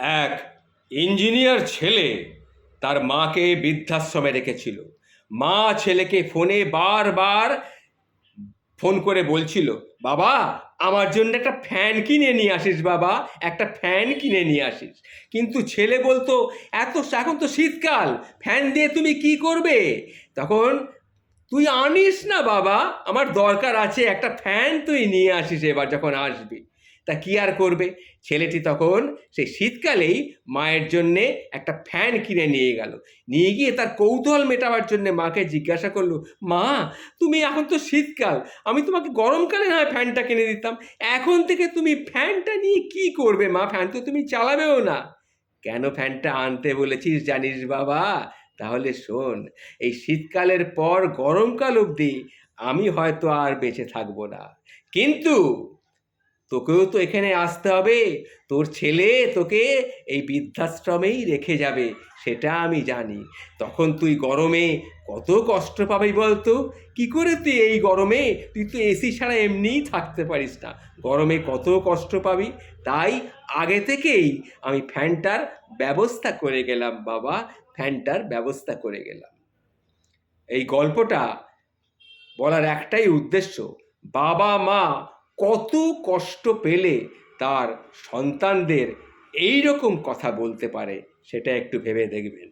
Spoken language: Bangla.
এক ইঞ্জিনিয়ার ছেলে তার মাকে বৃদ্ধাশ্রমে রেখেছিল। মা ছেলেকে ফোনে বারবার ফোন করে বলছিল, বাবা, আমার জন্য একটা ফ্যান কিনে নিয়ে আসিস বাবা, একটা ফ্যান কিনে নিয়ে আসিস। কিন্তু ছেলে বলতো, এত এখন তো শীতকাল, ফ্যান দিয়ে তুমি কি করবে? তখন, তুই আনিস না বাবা, আমার দরকার আছে একটা ফ্যান তুই নিয়ে আসিস এবার যখন আসবি। তা কি আর করবে? ছেলেটি তখন সেই শীতকালেই মায়ের জন্যে একটা ফ্যান কিনে নিয়ে গেল। নিয়ে গিয়ে তার কৌতূহল মেটাবার জন্য মাকে জিজ্ঞাসা করল, মা, তুমি এখন তো শীতকাল, আমি তোমাকে গরমকালে না ফ্যানটা কিনে দিতাম। এখন থেকে তুমি ফ্যানটা নিয়ে কি করবে, মা? ফ্যান তো তুমি চালাবেও না। কেন ফ্যানটা আনতে বলেছিস জানিস বাবা? তাহলে শোন, এই শীতকালের পর গরমকাল অবধি আমি হয়তো আর বেঁচে থাকব না। কিন্তু তোকেও তো এখানে আসতে হবে। তোর ছেলে তোকে এই বৃদ্ধাশ্রমেই রেখে যাবে, সেটা আমি জানি। তখন তুই গরমে কত কষ্ট পাবি বলতো? কি করে তুই এই গরমে? তুই তো এসি ছাড়া এমনিই থাকতে পারিস না। গরমে কত কষ্ট পাবি? তাই আগে থেকেই আমি ফ্যানটার ব্যবস্থা করে গেলাম, বাবা। ফ্যানটার ব্যবস্থা করে গেলাম। এই গল্পটা বলার একটাই উদ্দেশ্য বাবা মা কত কষ্ট পেলে তার সন্তানদের এই রকম কথা বলতে পারে সেটা একটু ভেবে দেখবেন।